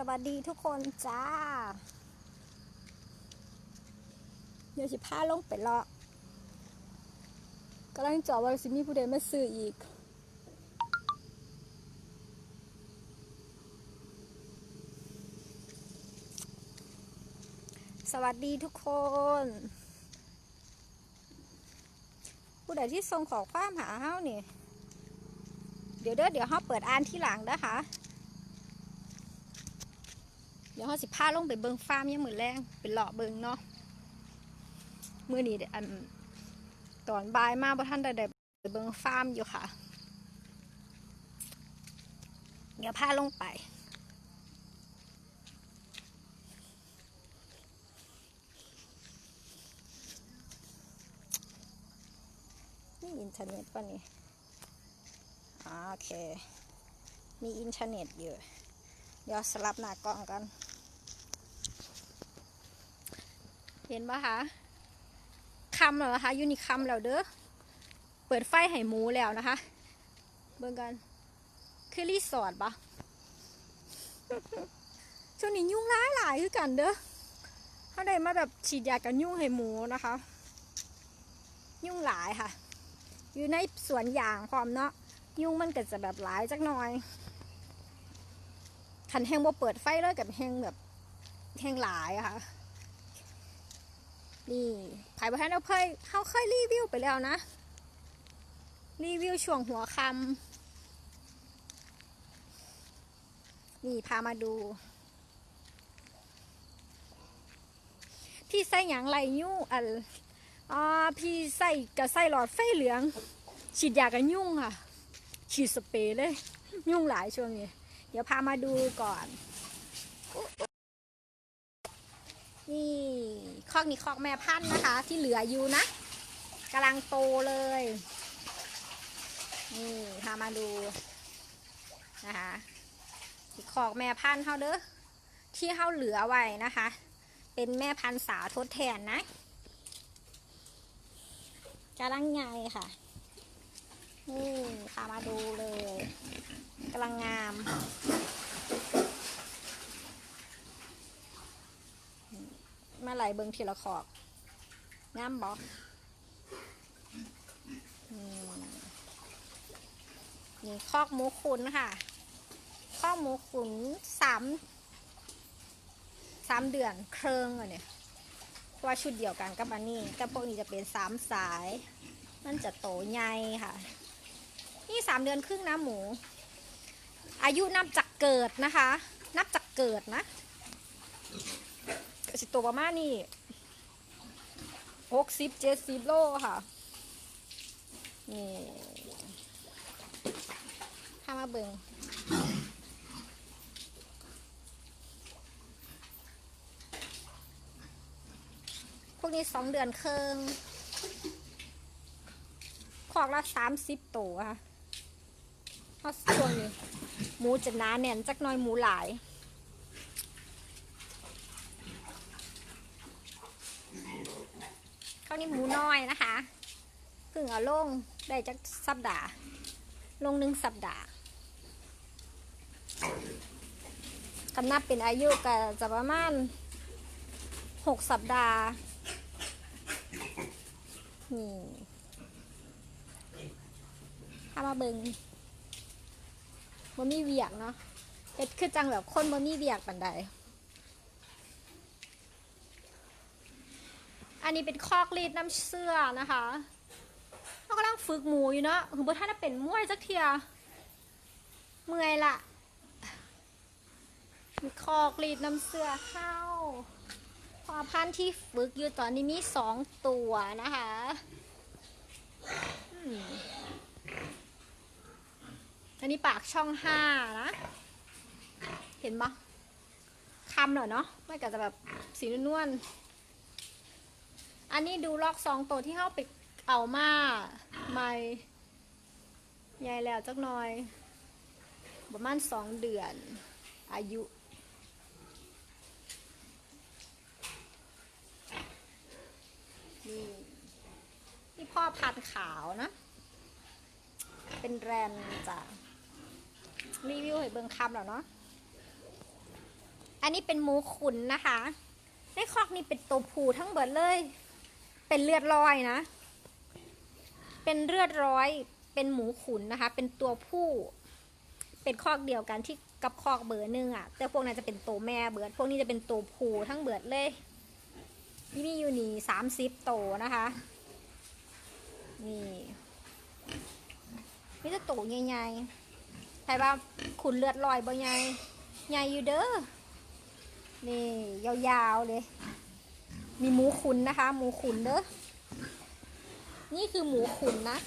สวัสดีทุกคนจ้า เดี๋ยวสิพาลงไปเลาะกำลังจอว่าสิมีผู้ใดมาซื้ออีก สวัสดีทุกคน ผู้ใดที่ส่งขอความหาเฮานี่ เดี๋ยวเด้อเดี๋ยวเฮาเปิดอ่านที่หลังนะคะ ดี๋ยวเขาสิพาลงไปเบิงฟาร์มยังมือแรงเป็นเลาะเบิงเนาะมื่อนี้เดี๋ยวอันตอนบ่ายมาบ่ท่านได้ไปเบิงฟาร์มอยู่ค่ะ เดี๋ยวพาลงไปนี่อินเทอร์เน็ตป่ะนี่โอเค มีอินเทอร์เน็ตอยู่ เดี๋ยวสลับหน้ากล้องกัน เห็นปะคะคำแล้วนะคะยูนิคำแล้วเด้อเปิดไฟให้หมูแล้วนะคะ เบิ่งกันคือรีสอร์ทปะช่วงนี้ยุ่งร้ายหลายคือกันเด้อเขาได้มาแบบฉีดยากันยุ่งให้หมูนะคะ ยุ่งหลายค่ะ อยู่ในสวนยางความเนาะยุ่งมันก็จะแบบหลายจักหน่อยคันแห้งบ่เปิดไฟเลยกับแห้งแบบแห้งหลายอะค่ะ นี่ภายประธานเราเคยเขาเคยรีวิวไปแล้วนะ รีวิวช่วงหัวคำนี่พามาดู พี่ใส่หยังไรยุ่งอันอ่าพี่ใส่กระใส่หลอดไฟเหลือง ฉีดยากันยุ่งค่ะ ฉีดสเปรย์เลย ยุ่งหลายช่วงนี้ เดี๋ยวพามาดูก่อน นี่คอกนี้คอกแม่พันธุ์นะคะ ที่เหลืออยู่นะกำลังโตเลย นี่พามาดูนะคะที่คอกแม่พันธุ์เขาเด้อที่เขาเหลือไว้นะคะ เป็นแม่พันธุ์สาวทดแทนนะกำลังไงค่ะ นี่พามาดูเลยกำลังงาม มา ไหลเบิงทีละขอบงามบอกนี่คอกหมูขุนค่ะ คอกหมูขุนสามสามเดือนเครื่องอะเนี่ยว่าชุดเดียวกันกับอันนี้กับพวกนี้จะเป็นสามสาย มันจะโตใหญ่ค่ะ นี่สามเดือนครึ่งนะหมู อายุนับจากเกิดนะคะ นับจากเกิดนะ สิตัวประมาณนี้หกสิบเจ็ดสิบโลค่ะ นี่ถ้ามาเบิงพวกนี้สองเดือนครึ่งขอกละสามสิบตัวค่ะเพราะช่วงนี้หมูจะหนาแน่นจักน้อยหมูหลาย ข้าว นี้หมูน้อยนะคะเพิ่งเอาลงได้จากสัปดาห์ ลงหนึ่งสัปดาห์กำนับเป็นอายุก็จะประมาณหกสัปดาห์นี่ถ้ามาเบิงบ่มีเวียกเนาะเอ็ดคือจังแบบคนบ่มีเวียกปันใด อันนี้เป็นคอกรีดน้ำเสื้อนะคะเขากำลังฝึกหมูอยู่เนาะคือบ่ท่านเป็นมวยจักเทียเมื่อยละมีคอกรีดน้ำเสื้อเข้าพอพันที่ฝึกอยู่ตอนนี้มีสองตัวนะคะอันนี้ปากช่องห้านะ เห็นปะคำหน่อยเนาะไม่ก็จะแบบสีนวลๆ อันนี้ดูลอกสองตัวที่เข้าไปเอามาไม่ใหญ่แล้วจักหน่อย ประมาณสองเดือน อายุ นี่นี่พ่อพันขาวนะ เป็นแรนจ้ะรีวิวให้เบิงคำแล้วเนาะ อันนี้เป็นหมูขุนนะคะ ในคอกนี่เป็นตัวผูทั้งเบิดเลย เป็นเลือดร้อยนะ เป็นเลือดร้อย เป็นหมูขุนนะคะ เป็นตัวผู้ เป็นคอกเดียวกันที่กับคอกเบอร์หนึ่งอะแต่พวกนั้นจะเป็นตัวแม่เบิดพวกนี้จะเป็นตัวผู้ทั้งเบิดเลยที่มีอยู่นี่สามสิบโตนะคะ นี่นี่จะโตใหญ่ๆใช่ป่ะขุนเลือดลอยบ่ใหญ่ ใหญ่อยู่เด้อ นี่ยาวๆเลย มีหมูขุนนะคะ หมูขุนเด้อ นี่คือหมูขุนนะ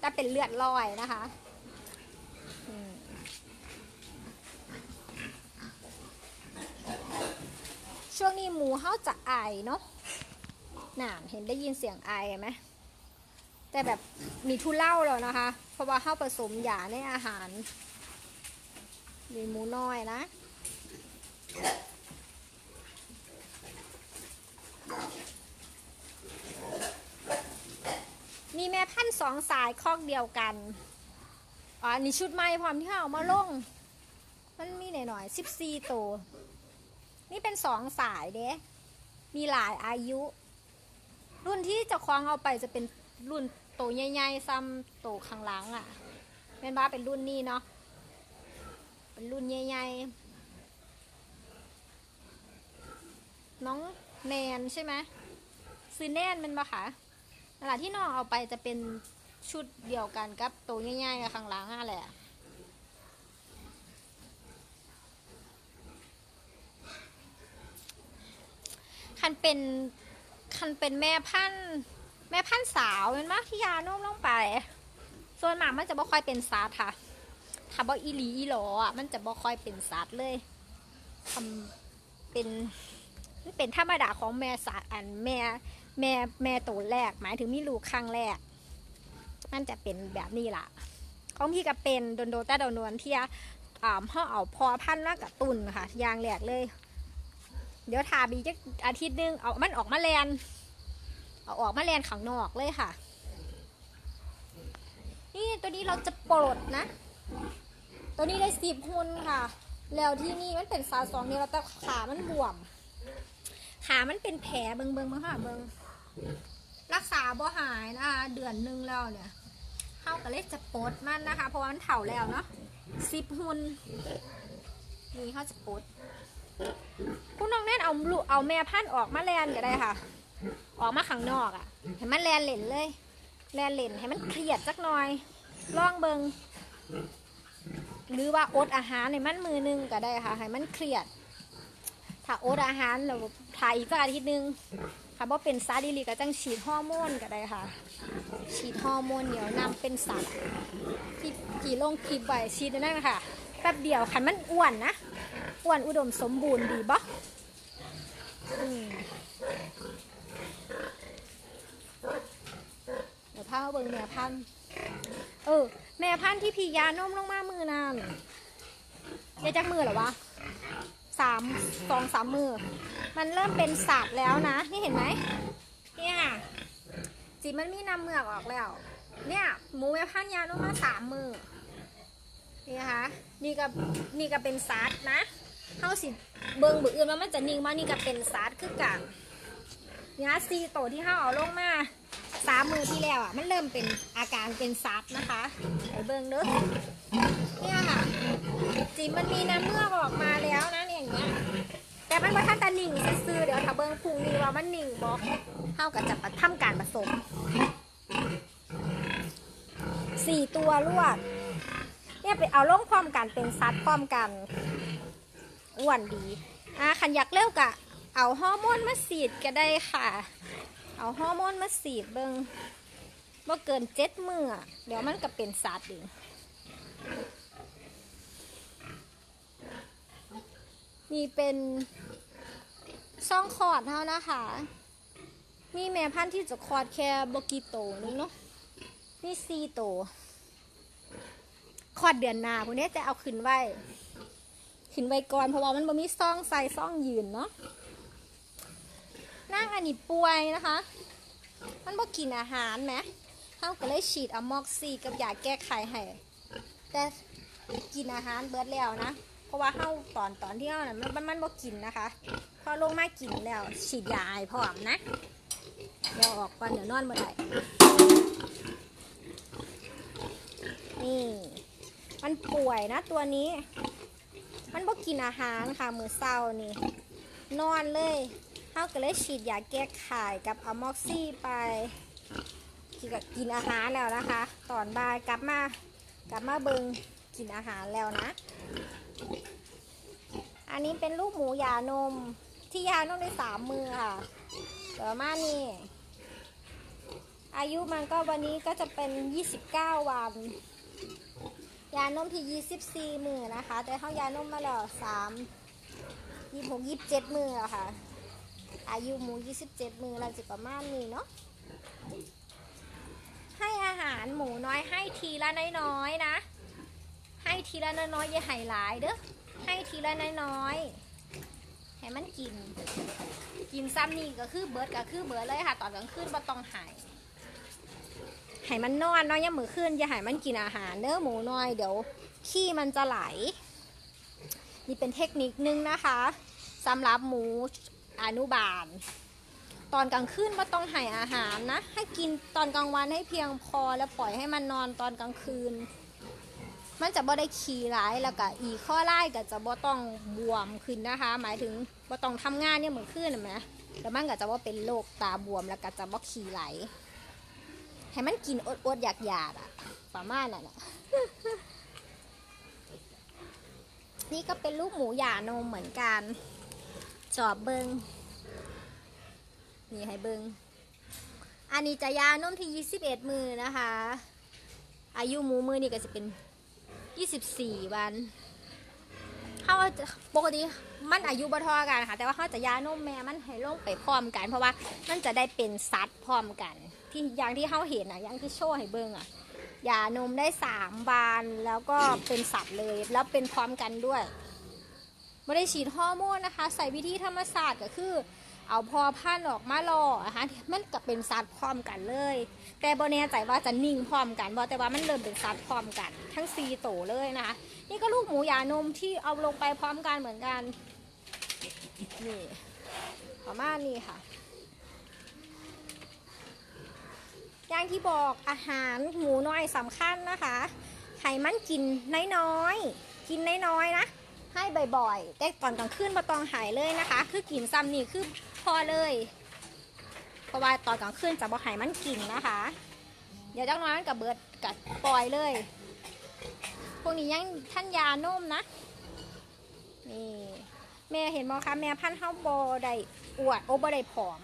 แต่เป็นเลือดลอยนะคะช่วงนี้หมูเขาจะไอเนาะหน่าเห็นได้ยินเสียงไอไหม แต่แบบมีทุเล่าแล้วนะคะ เพราะว่าเข้าผสมยาในอาหาร มีหมูน้อยนะ มีแม่พันสองสายคอกเดียวกันอ๋ออันนี้ชุดใหม่พร้อมที่เอามาลง มันมีหน่อยๆสิบสี่ตัว นี่เป็นสองสายเด้มีหลายอายุ รุ่นที่จะคล้องเอาไปจะเป็นรุ่นโตใหญ่ๆซ้ำโตข้างหลังอะ่ะเป็นบ้าเป็นรุ่นนี้เนาะเป็นรุ่นใหญ่ๆน้องแนนใช่ไหมซื้อแนนเป็นปะคะ นั่นแหละที่น้องเอาไปจะเป็นชุดเดียวกันกับโตวใหญ่ๆกับข้างหลังอะแหละคันเป็นคันเป็นแม่พันแม่พันสาวเป็นมากที่ยานุ่มลงไป ส่วนมากมันจะบ่ค่อยเป็นซัดค่ะถ้าบ่อีหลีอีหลออะมันจะบ่ค่อยเป็นซัดเลยทำเป็นมันเป็นธรรมดาของแม่สาอันแม่ แม่แม่ตัวแรก หมายถึงมีลูกครั้งแรก มันจะเป็นแบบนี้ล่ะ ของพี่ก็เป็นโดนโดนแต่โดนนวลที่อ่าพ่อเอาพอพันธุ์แล้วกับตุนค่ะยางแรกเลย เดี๋ยวทาบีจะอาทิตย์นึงเอามันออกมาแลนเอาออกมาแลนข้างนอกเลยค่ะ นี่ตัวนี้เราจะปลดนะ ตัวนี้ได้สิบหุ่นค่ะ แล้วที่นี่มันเป็นซาสองเนี่ยเราแต่ขามันบวมขามันเป็นแผลเบิงเบิงมาค่ะเบิง รักษาบ่หายนะคะเดือนหนึ่งแล้วเนี่ยเข้ากับเลขจะปดมันนะคะ เพราะว่ามันเถ่าแล้วเนาะสิบหุ่นนี่เขาจะปดคุณน้องแน่นเอาลูกเอาแม่พันธุ์ออกมาแลนก็ได้ค่ะ ออกมาข้างนอกอะ่ะให้มันแลนเล่นเลย แลนเล่นให้มันเครียดสักหน่อยลองเบิงหรือว่าอดอาหารในมันมือหนึงก็ได้ค่ะให้มันเครียด ถ้าอดอาหารแล้วถ่ายอีกสักอาทิตย์หนึง ค่ะว่าเป็นซาดิลีก็จังฉีดฮอร์โมนก็ได้ค่ะ ฉีดฮอร์โมนเหนียวนำเป็นสัตว์ที่กี่ลงคลิปไว้ฉีดนั่นนะคะแป๊บเดียวคันมันอ้วนนะอ้วนอุดมสมบูรณ์ดีบ่อืมเดี๋ยวพามาเบิ่งแม่พันธ์เออ แม่พันธ์ที่พี่ยานมลงมามือนานยายจักมือเหรอวะสามสองสามมือ มันเริ่มเป็นสัตว์แล้วนะ นี่เห็นไหมเนี่ยจีมันมีน้ำเมือกออกแล้ว เนี่ย หมูแม่พันยานมมาสามมือนี่นะคะนี่ก็นี่ก็เป็นซัดนะเฮาสิเบิงบืออื่นว่ามันจะนิ่งมานี่ก็เป็นซัดคือกันเนี่ยซีโตที่เฮาเอาลงมาสามมือที่แล้วอะมันเริ่มเป็นอาการเป็นซัดนะคะไอเบิงเด้อเนี่ยค่ะจิมมันมีน้ำเมือกออกมาแล้วนะ แต่มันว่าถ้าตานิ่งซื่อๆเดี๋ยวถ้าเบิ่งพุงนี้ว่ามันนิ่งบ่เฮาก็จะทำการผสมสี่ตัวรวด เนี่ยไปเอาลงพร้อมกันเป็นซัดพร้อมกันอ้วนดีอะขันอยากเร็วกะ เอาฮอร์โมนมาสีดก็ได้ค่ะ เอาฮอร์โมนมาสีดเบิงว่าเกินเจ็ดมืออะเดี๋ยวมันก็เป็นสัตว์เอง นี่เป็นซ่องคอร์ดเท่านะคะ มีแม่พันธุ์ที่จะคอร์ดแค่บกีโตนึงเนาะนี่ซีโตวคลอดเดือนหน้าพวกนี้จะเอาขึ้นไว้ ขึ้นไว้ก่อนเพราะว่ามันบ่มีซ่องใส่ซ่องยืนเนาะนั่งอันนี้ป่วยนะคะ มันบ่กินอาหารไหมเขาก็เลยฉีดอะมอกซีกับยาแก้ไขให้แต่กินอาหารเบิดแล้วนะ เพราะว่าเฮาตอนตอนที่เฮาน่ะมันมันมันบ่กินนะคะ พอลงมากินแล้วฉีดยาให้พร้อมนะ เดี๋ยวออกก่อนเดี๋ยวนอนบ่ได้นี่มันป่วยนะตัวนี้ มันบ่กินอาหารค่ะมือเช้านี่ นอนเลยเฮาก็เลยฉีดยาแก้ไขกับอะม็อกซี่ไปกินกินอาหารแล้วนะคะ ตอนบ่ายกลับมากลับมาเบิงกินอาหารแล้วนะ อันนี้เป็นลูกหมูยานมที่ยานมได้สามมือค่ะเดี๋ยวมานี่ อายุมันก็วันนี้ก็จะเป็น29วัน ยานมที่24มือนะคะ แต่เขายานมมาแล้ว3 26 27มือค่ะ อายุหมู27มือเราจะประมาณนี้เนาะให้อาหารหมูน้อยให้ทีละน้อยๆนะ ทีละน้อยๆอย่าให้หลายเด้อให้ทีละน้อยๆให้มันกิน กินซ้ำนี่ก็คือเบิร์ดก็คือเบิร์ดเลยค่ะ ตอนกลางคืนบ่ต้องใหายให้มันนอนเนาะอย่ามือขึ้นอย่าให้มันกินอาหารเด้อหมูน้อย เดี๋ยวขี้มันจะไหล นี่เป็นเทคนิคนึงนะคะสำหรับหมูอนุบาล ตอนกลางคืนไม่ต้องให้อาหารนะ ให้กินตอนกลางวันให้เพียงพอแล้วปล่อยให้มันนอนตอนกลางคืน มันจะบ่ได้ขี่ร้ายแล้วก็อีข้อไล่ก็จะบ่ต้องบวมขึ้นนะคะ หมายถึงบ่ต้องทำงานเนี่ยเหมือนขึ้นเห็นไหมแล้วมันก็จะว่าเป็นโรคตาบวมแล้วก็จะบ่ขี่ไหล ให้มันกินอดๆอยากๆอะประมาณนั้นอะนี่ก็เป็นลูกหมูหย่านมเหมือนกัน จอบเบิงนี่ให้เบิงอันนี้จะยานมที่ 21 มือนะคะ อายุหมูมือนี่ก็จะเป็น 24 วันเขาจะปกติมันอายุบ่ทอกันค่ะ แต่ว่าเขาจะยานมแม่มันให้ลงไปพร้อมกัน เพราะว่ามันจะได้เป็นซัดพร้อมกัน ที่อย่างที่เขาเห็นอะอย่างที่โชว์ให้เบิ่งอะยานมได้สามบานแล้วก็เป็นสัตว์เลยแล้วเป็นพร้อมกันด้วยไม่ได้ฉีดฮอร์โมนนะคะ ใส่วิธีธรรมศาสตร์ก็คือ เอาพอพันออกมาหล่อนะคะมันก็เป็นสัตว์พร้อมกันเลย แต่บแน่ใจว่าจะนิ่งพร้อมกันบ่แต่ว่ามันเริ่มเป็นสัตว์พร้อมกัน ทั้งซีโตเลยนะคะ นี่ก็ลูกหมูยานมที่เอาลงไปพร้อมกันเหมือนกันนี่ประมาณนี้ค่ะอย่างที่บอกอาหารหมูน้อยสำคัญนะคะไขมันกินน้อยๆ กินน้อยๆนะ ให้บ่อยๆ แต่ตอนกลางคืนมาตองหายเลยนะคะ คือกินซ้ำนี่คือ อเลยเพราะว่าตอนกลางคืนจะบอหายมันกินนะคะ เดี๋ยวจักหน้อยมันกับเบิดกับปล่อยเลย พวกนี้ยังท่านยานุ่มนะ นี่แม่เห็นบอคะแม่พันธุ์เฮาบอได้อวดโอบอได้ผอม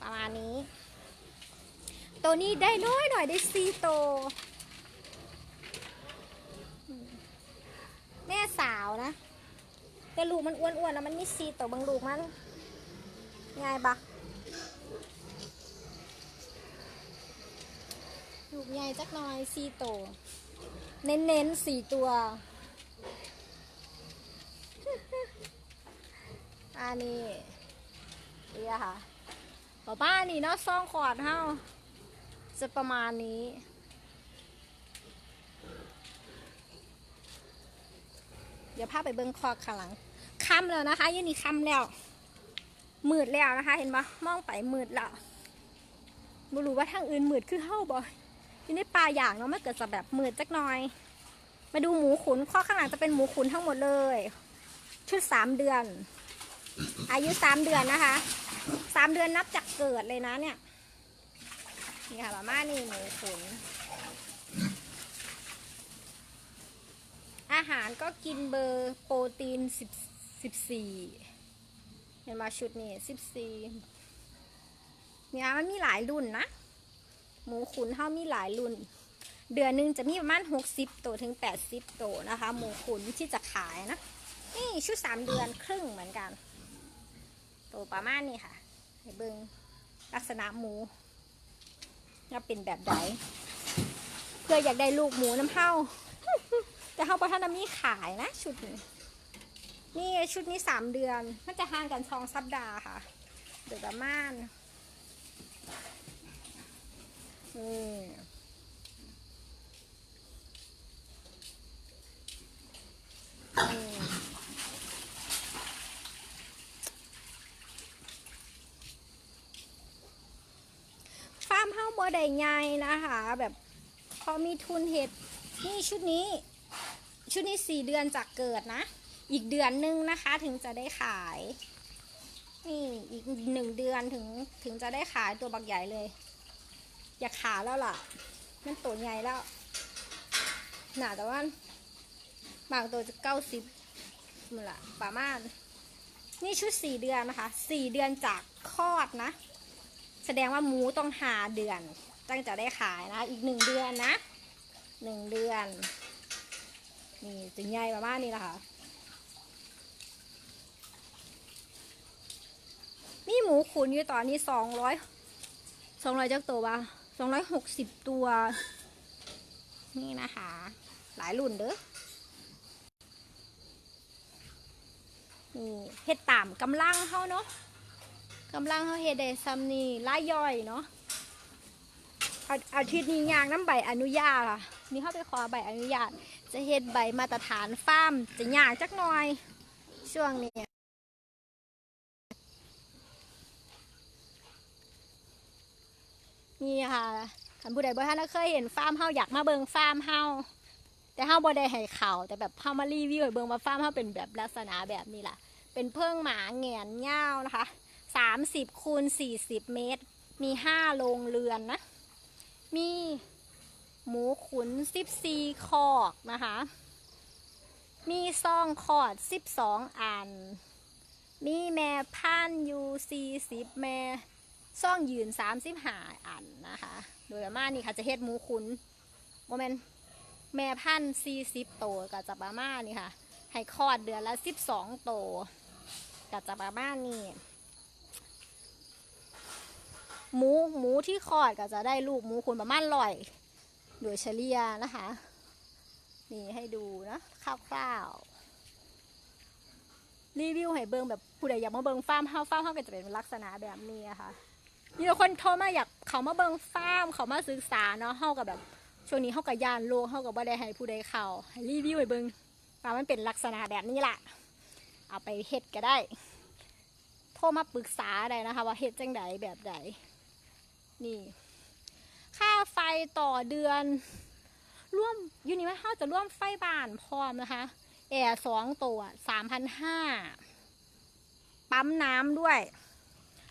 ประมาณนี้ ตัวนี้ได้น้อยหน่อยได้ซีโตวแม่สาวนะ แต่ลูกมันอ้วนๆนะมันมีซีโตวบางลูกมัน ง่ายปะลูกใหญ่จักหน่อยซีโตวเน้นๆสี่ตัว อันนี้นี่อะค่ะป้าป้านี่เนาะซ่องขอดเฮาจะประมาณนี้เดี๋ยวพาไปเบิ้งคอข้างหลังค่ำแล้วนะคะยันนี่ค่ำแล้ว มืดแล้วนะคะ เห็นปะมองไปมืดแล้วไม่รู้ว่าทางอื่นมืดคือเฮ้าบ่อยู่ในป่าอย่างเนาะมันเกิดจะแบบมืดจักหน่อย มาดูหมูขุนข้อข้างหลังจะเป็นหมูขุนทั้งหมดเลย ชุดสามเดือน อายุสามเดือนนะคะสามเดือนนับจากเกิดเลยนะเนี่ยนี่ค่ะมาม่านี่หมูขุน อาหารก็กินเบอร์โปรตีนสิบสิบสี่ เห็นมาชุดนี้สิบสี่เนี่ยมันมีหลายรุ่นนะ หมูขุนเท่ามีหลายรุ่น เดือนหนึ่งจะมีประมาณหกสิบตัวถึงแปดสิบตัวนะคะ หมูขุนที่จะขายนะ นี่ชุดสามเดือนครึ่งเหมือนกัน ตัวประมาณนี้ค่ะให้เบิงลักษณะหมูว่าเป็นแบบใดเพื่ออยากได้ลูกหมูน้ำเห้าแต่เฮาประทานมีขายนะ ชุดนี้ นี่ชุดนี้สามเดือน มันจะห่างกันสองสัปดาห์ค่ะ เดี๋ยประมาณนี่ฟาร์มเฮ้าบ่ได้ไงนะคะ แบบพอมีทุนเห็ด นี่ชุดนี้ ชุดนี้สี่เดือนจากเกิดนะ อีกเดือนหนึงนะคะถึงจะได้ขาย นี่อีกหนึ่งเดือนถึงถึงจะได้ขายตัวบักใหญ่เลย อยากขาแล้วล่ะ มันตัวใหญ่แล้วหนาแต่ว่าบางตัวจะเก้าสิบมือละประมาณนี่ชุดสี่เดือนนะคะสี่เดือนจากคลอดนะ แสดงว่าหมูต้องหาเดือนตั้งจะได้ขายนะอีกหนึ่งเดือนนะหนึ่งเดือน นี่จะใหญ่ประมาณนี้แหละค่ะ มีหมูขุนอยู่ตอนนี้สองร้อยสองร้อยจักตัววะสองร้อยหกสิบตัว นี่นะคะ หลายรุ่นเด้อนี่เฮ็ดตามกำลังเขาเนาะกำลังเขาเฮ็ดได้ซ้ำนี่ล่ายย่อยเนาะอาอาทิตย์นี้ยางน้ำใบอนุญาตค่ะนี่เขาไปขอใบอนุญาต จะเฮ็ดใบมาตรฐานฟาร์มจะยากจักหน่อย ช่วงนี้ นี่ค่ะคันผู้ใดบ่ท่านเคยเห็นฟาร์มเฮาอยากมาเบิงฟาร์มเฮาแต่เฮาบ่ได้ให้เขาแต่แบบเฮามารีวิวให้เบิงว่าฟาร์มเฮาเป็นแบบลักษณะแบบนี้ล่ะ เป็นเพิ่งหมาแหงนยาวนะคะ30คูณ40เมตร มี5โรงเรือนนะ มีหมูขุน14คอกนะคะ มีซองคอด12อัน มีแม่พันอยู่40แม่ ซ่องยืนสามสิบหาอันนะคะ โดยประมาณนี้ค่ะจะเฮ็ดหมูขุนโมเมนแม่พันสี่สิบโตวก็จะประมาณนี้ค่ะ ให้คลอดเดือนละสิบสองโตวก็จะประมาณนี้หมูหมูที่คลอดก็จะได้ลูกหมูขุนประมาณร้อย โดยเฉลี่ยนะคะ นี่ให้ดูนะคร่าวๆรีวิวให้เบิงแบบผู้ใดอยากมาเบิงฟาร์มเฮาฟาร์มเฮาก็จะเป็นลักษณะแบบนี้อะค่ะ มีคนโทรมาอยากเขามาเบิ่งฟาร์มเขามาศึกษาเนาะเฮากับแบบ ช่วงนี้เฮากับยานโลกเฮากับบ่ได้ให้ผู้ใดเขาให้รีวิวให้เบิ่งว่ามันเป็นลักษณะแบบนี้ล่ะ เอาไปเฮ็ดก็ได้ โทรมาปรึกษาได้นะคะ ว่าเฮ็ดจังไดแบบใดนี่ ค่าไฟต่อเดือนร่วมยูนิว่าเฮาจะร่วมไฟบ้านพร้อมนะคะ แอร์สองตัวสามพันห้าปั๊มน้ำด้วย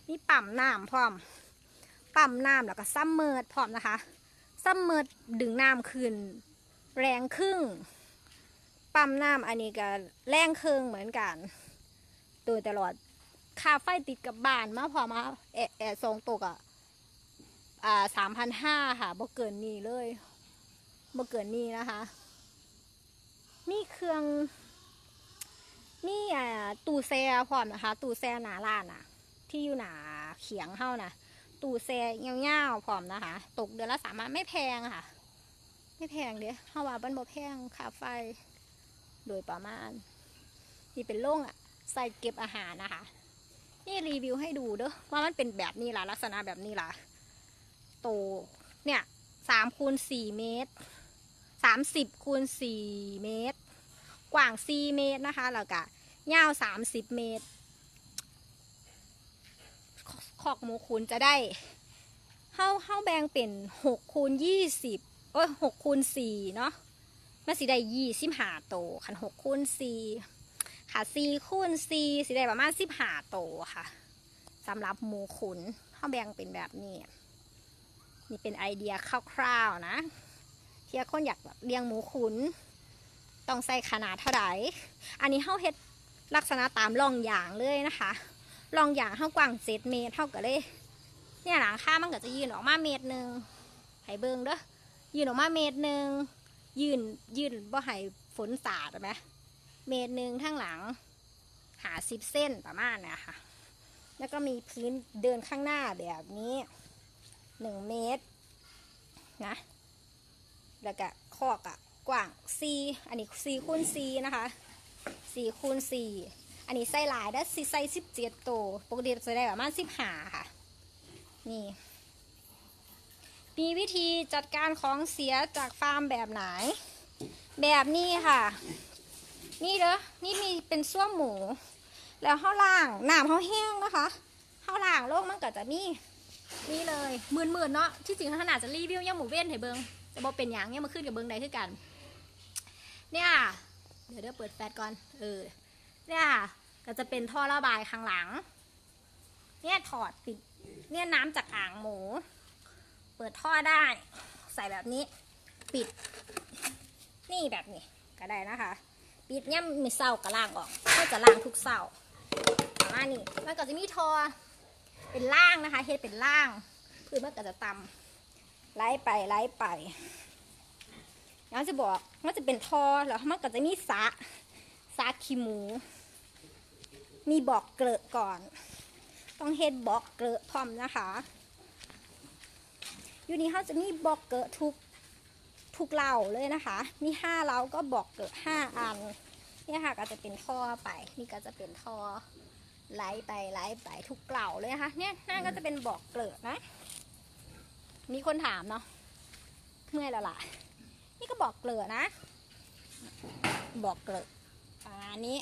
มีปั๊มน้ำพร้อม ปั๊มน้ำแล้วก็ซัมเมอร์พร้อมนะคะซัมเมอร์ดึงน้ำขึ้น แรงครึ่ง ปั๊มน้ำอันนี้ก็แรงครึ่งเหมือนกัน โดยตลอดค่าไฟติดกับบ้านมาพอมาแอแอร์ทรงตกอะอ่าสามพันห้าค่ะบ่เกินนี้เลยบ่เกินนี้นะคะนี่เครื่องนี่อ่าตู้แช่พร้อมนะคะ ตู้แช่หนาร้านอะ ที่อยู่หนาเขียงเฮานะตู้แช่เงาวๆพร้อมนะคะ ตกเดือนละสามพันไม่แพงค่ะ ไม่แพงเด้เฮาว่าบันบ่แพงค่าไฟ โดยประมาณ นี่เป็นโล่งอะใส่เก็บอาหารนะคะ นี่รีวิวให้ดูเด้อว่ามันเป็นแบบนี้ล่ะลักษณะแบบนี้ล่ะโตเนี่ยสามคูณสี่เมตรสามสิบคูณสี่เมตร กว้างสี่เมตรนะคะแล้วก็ยาวสามสิบเมตร ขอกหมูคูณจะได้เฮาเฮาแบงเป็นหกคูณยี่สิบเอ้ยหกคูณสี่เนาะมันสิได้ยี่สิบห้าโตวคันหกคูณสี่ค่ะสี่คูณสี่สิได้ประมาณสิบห้าโตค่ะสำหรับหมูขุนเฮาแบงเป็นแบบนี้นี่เป็นไอเดียคร่าวๆนะเที่ยคนอยากแบบเลี้ยงหมูขุน ต้องใส่ขนาดเท่าไหร่ อันนี้เฮาเฮ็ดลักษณะตามร่องอย่างเลยนะคะ ลองอย่างเท่ากว้างเจ็ดเมตรเท่ากับเลย เนี่ยหลังคามันก็จะยืนออกมาเมตรหนึ่งให้เบิงเด้อยืนออกมาเมตรหนึ่งยืนยืนบ่ให้ฝนสาดไหมเมตรหนึ่งทั้งหลัง หาสิบเส้นประมาณเนี้ยค่ะแล้วก็มีพื้นเดินข้างหน้าแบบนี้หนึ่งเมตรนะแล้วก็คอกอะกว้างสี่อันนี้สี่คูณสี่นะคะสี่คูณสี่ อันนี้ใส่หลายได้สิใส่สิบเจ็ดตัวปกติจะได้ประมาณสิบห้าค่ะ นี่ มีวิธีจัดการของเสียจากฟาร์มแบบไหน แบบนี้ค่ะ นี่เด้อนี่มีเป็นส้วมหมู แล้วข้าวล่างน้ำข้าวแห้งนะคะข้าวล่างโลกมันก็จะมีนี่เลยหมื่นหมื่นเนาะที่จริงขนาดจะรีวิวยังหมูเว้นให้เบิงจะบอกเป็นอย่างเนี่ยมาขึ้นกับเบิงใดคือกัน เนี่ย เดี๋ยวเดี๋ยวเปิดแฟลชก่อน เออ เนี่ยก็จะเป็นท่อระบายข้างหลัง เนี่ยถอดปิด เนี่ยน้ำจากอ่างหมู เปิดท่อได้ ใส่แบบนี้ปิด นี่แบบนี้ก็ได้นะคะ ปิดเนี่ยมีเศร้ากระล่างออกก็จะล่างทุกเศร้าประมาณนี้มันก็จะมีท่อเป็นล่างนะคะเฮ็ดเป็นล่างพื้นมันก็จะต่ำไล่ไปไล่ไปแล้วจะบอกมันจะเป็นท่อแล้วมันก็จะมีสะสะขี้หมู มีบอกเกลอะก่อน ต้องเฮ็ดบอกเกลอะพร้อมนะคะ อยู่นี่เขาจะมีบอกเกลอะทุกทุกเหล่าเลยนะคะ มีห้าเหล่าก็บอกเกลอะห้าอันเนี่ยค่ะก็จะเป็นท่อไป นี่ก็จะเป็นท่อไหลไปไหลไปทุกเกล่าเลยนะคะเนี่ยหน้าก็จะเป็นบอกเกลือนะ มีคนถามเนาะเมื่อยแล้วล่ะ นี่ก็บอกเกลือนะ บอกเกลืออันนี้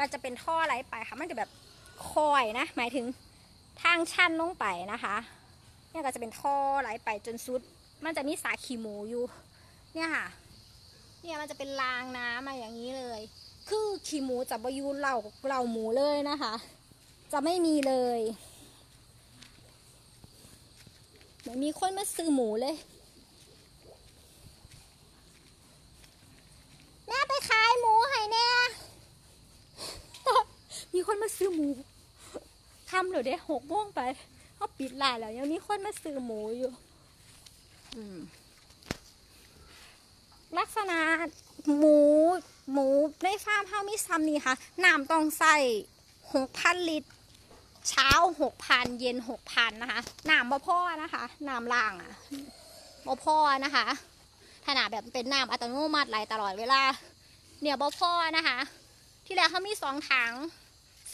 ก็จะเป็นท่อไหลไปค่ะ มันจะแบบคอยนะ หมายถึงทางชันลงไปนะคะเนี่ยก็จะเป็นท่อไหลไปจนสุด มันจะมีสาขีหมูอยู่ เนี่ยค่ะ เนี่ยมันจะเป็นรางน้ำมาอย่างนี้เลย คือขี้หมูจะบอยูเหล่าเหล่าหมูเลยนะคะ จะไม่มีเลยเหมือนมีคนมาซื้อหมูเลยแม่ไปขายหมูให้แน่ มีคนมาซื้อหมูทำเดี๋ยวได้หกโมงไปเขาปิดร้านแล้วยังมีคนมาซื้อหมูอยู่อืมลักษณะหมูหมูในฟาร์มเฮามีซ้ำนี่ค่ะน้ำต้องใส่หกพันลิตร เช้าหกพันเย็นหกพันนะคะน้ำบ่พ่อนะคะน้ำล่างอะบ่พ่อนะคะขนาดแบบเป็นน้ำอัตโนมัติไหลตลอดเวลา เนี่ยบ่พ่อนะคะ ที่แล้วเขามีสองถัง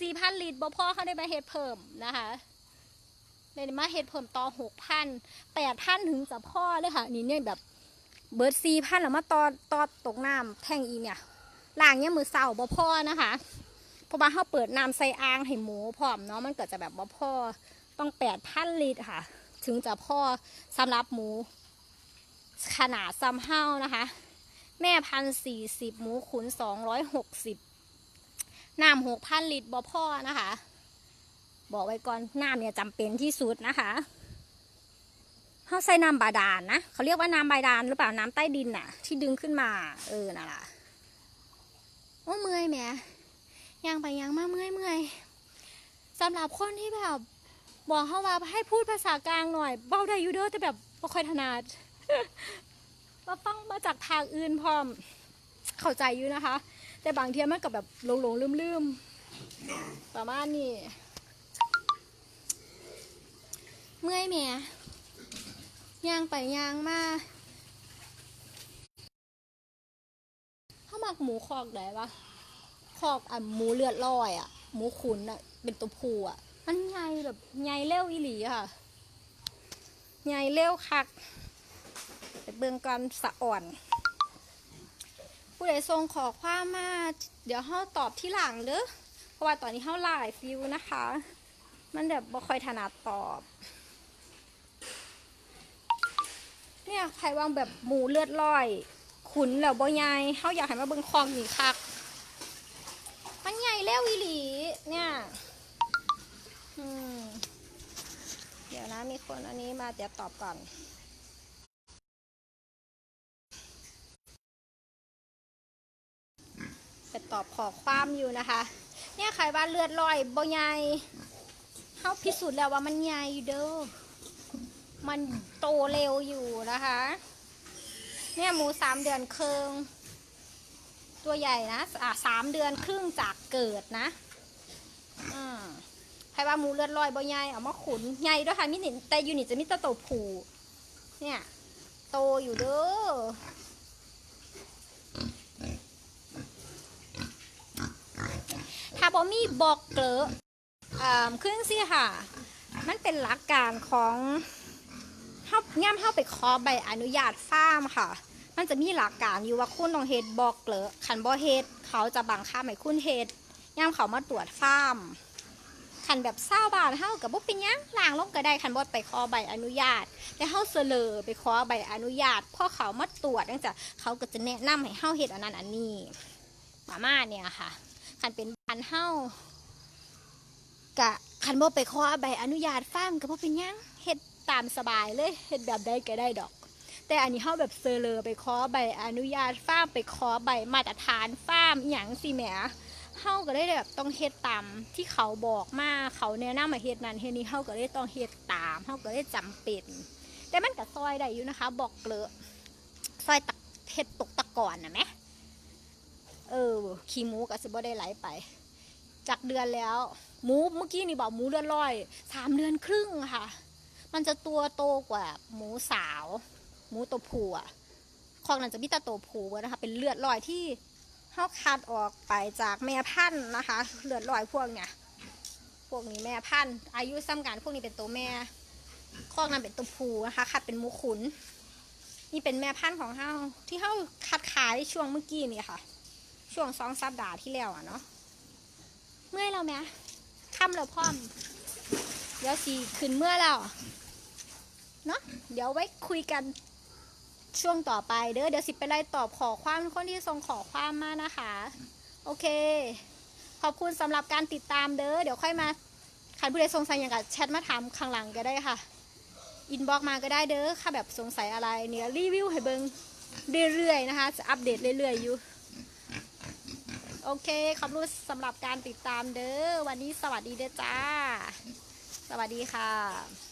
สี่พันลิตรบ่พ่อเขาได้มาเฮ็ดเพิ่มนะคะเลยมาเฮ็ดเพิ่มต่อหกพันแปดพันถึงจะพ่อเลยค่ะ นี่เนี่ยแบบเบิร์ดซีพันแล้วมาตอดตอตกน้ำแท่งอีเนี่ยล่างเนี่ยมือเสาบ่พอนะคะเพราะว่าเขาเปิดน้ำใส่อ่างให้หมูพร้อมเนาะมันก็จะแบบบ่พอต้องแปดพันลิตรค่ะ ถึงจะพอสำหรับหมู ขนาดซ้ำเฮ้านะคะ แม่พันสี่สิบหมูขุนสองร้อยหกสิบ น้ำหกพันลิตรบ่พ่อนะคะ บอกไว้ก่อนน้ำเนี่ยจำเป็นที่สุดนะคะเขาใส่น้ำบาดาลนะเขาเรียกว่าน้ำบาดาลหรือเปล่าน้ำใต้ดินน่ะ ที่ดึงขึ้นมา เออน่ะล่ะโอ้เมื่อยแหมยางไปยางมาเมื่อยเมื่อยสำหรับคนที่แบบบอกเขาว่าให้พูดภาษากลางหน่อยเบ้าได้ยูเด้อแต่แบบไม่ค่อยถนัดมาฟังมาจากทางอื่นพร้อมเข้าใจอยู่นะคะ แต่บางเทียมันก็แบบหลงหลงลืมลืมๆประมาณนี้เมื่อยแหมย่างไปย่างมาถ้ามักหมูคอกได้ปะคอกอะหมูเลือดลอยอะ หมูขุนอะ เป็นตัวผู้อะ มันใหญ่แบบใหญ่เร็วอีหลีค่ะใหญ่เร็วคักไปเบิ่งกันสะอ่อน ผู้ใดส่งขอความมาเดี๋ยวเฮาตอบที่หลังเด้อเพราะว่าตอนนี้เฮาไลฟ์ฟิวนะคะ มันแบบบ่ค่อยถนัดตอบ เนี่ยใครวางแบบหมูเลือดลอย ขุนแล้วบ่ใหญ่เขาอยากให้มาเบิ่งคลองนี่คักมันใหญ่แล้วอีหลีเนี่ยเดี๋ยวนะมีคนอันนี้มาเดี๋ยวตอบก่อน ไปตอบขอความอยู่นะคะ เนี่ยใครว่าเลือดลอยบ่ใหญ่เขาพิสูจน์แล้วว่ามันใหญ่อยู่เด้อมันโตเร็วอยู่นะคะ เนี่ยหมูสามเดือนครึ่งตัวใหญ่นะอะสามเดือนครึ่งจากเกิดนะอืมใครว่าหมูเลือดลอยบ่ใหญ่เอามาขุนใหญ่ด้วยค่ะมินิแต่ยูนิตจะมีแตะโตผูเนี่ย โตอยู่เด้อถ้า บ่มีบอกเกลออ่าครึ่งสิค่ะ มันเป็นหลักการของเฮาย่ำเฮาไปขอใบอนุญาตฟาร์มค่ะ มันจะมีหลักการอยู่ว่าคุณต้องเฮ็ดบอกเกลอขันบ่เฮ็ดเขาจะบังคับให้คุณเฮ็ดย่ำเขามาตรวจฟาร์มคันแบบเศร้าบาทเฮากับบ่เป็นยังล้างลงก็ได้คันบ่ไปขอใบอนุญาต แต่เฮาเสลอไปขอใบอนุญาตพอเขามาตรวจจังจ้ะเขาก็จะแนะนำให้เฮาเฮ็ดอันนั้นอันนี้ประมาณเนี่ยค่ะคันเป็นานเฮากะคันบ่ไปขอใบอนุญาตฟาร์มก็บ่เป็นหยังเฮ็ดตามสบายเลยเฮ็ดแบบใดก็ได้ดอก แต่อันนี้เฮาแบบเซอร์เลอไปขอใบอนุญาตฟาร์มไปขอใบมาตรฐานฟาร์มอหย่างสิแหมเฮาก็ได้แบบต้องเฮ็ดตามที่เขาบอกมาเขาแนะนำมาเฮ็ดนั้นเฮ็ดนี้เฮาก็ได้ต้องเฮ็ดตามเฮาก็ได้จำเป็น แต่มันก็ซอยได้อยู่นะคะ บอกเกลอะซอยตะเฮ็ดตกตะก่อนนะแหมเออขี้หมูก็สิบ่ได้ไหลไป จากเดือนแล้ว หมูเมื่อกี้นี่บอกหมูเดือนร้อยสามเดือนครึ่งค่ะ มันจะตัวโตกว่า หมูสาว หมูตัวผู้อะคอกนั้นจะมีแต่ตัวผู้นะคะ เป็นเลือดลอยที่เขาคัดออกไปจากแม่พันธุ์นะคะ เลือดลอยพวกเนี่ยพวกนี้แม่พันธุ์อายุซ้ำกันพวกนี้เป็นตัวแม่คอกนั้นเป็นตัวผู้นะคะคัดเป็นหมูขุน นี่เป็นแม่พันธุ์ของเฮาที่เฮาคัดขายช่วงเมื่อกี้นี่ค่ะ ช่วงสองสัปดาห์ที่แล้วอะเนาะ มื่อยแล้วไหมค่ำแล้วพร้อม เดี๋ยวสีขึ้นเมื่อแล้วเนาะเดี๋ยวไว้คุยกันช่วงต่อไปเด้อเดี๋ยวสิไปไล่ตอบขอความคนที่ส่งขอความมานะคะ โอเค ขอบคุณสำหรับการติดตามเด้อเดี๋ยวค่อยมาใครผู้ใดสงสัยอย่างกับแชทมาถามข้างหลังก็ได้ค่ะอินบ็อกมาก็ได้เด้อค่ะแบบสงสัยอะไรเนี่ยรีวิวให้เบิงเรื่อยๆนะคะ จะอัปเดตเรื่อยๆอยู่ โอเค ขอบคุณสำหรับการติดตามเด้อ วันนี้สวัสดีเด้อจ้า สวัสดีค่ะ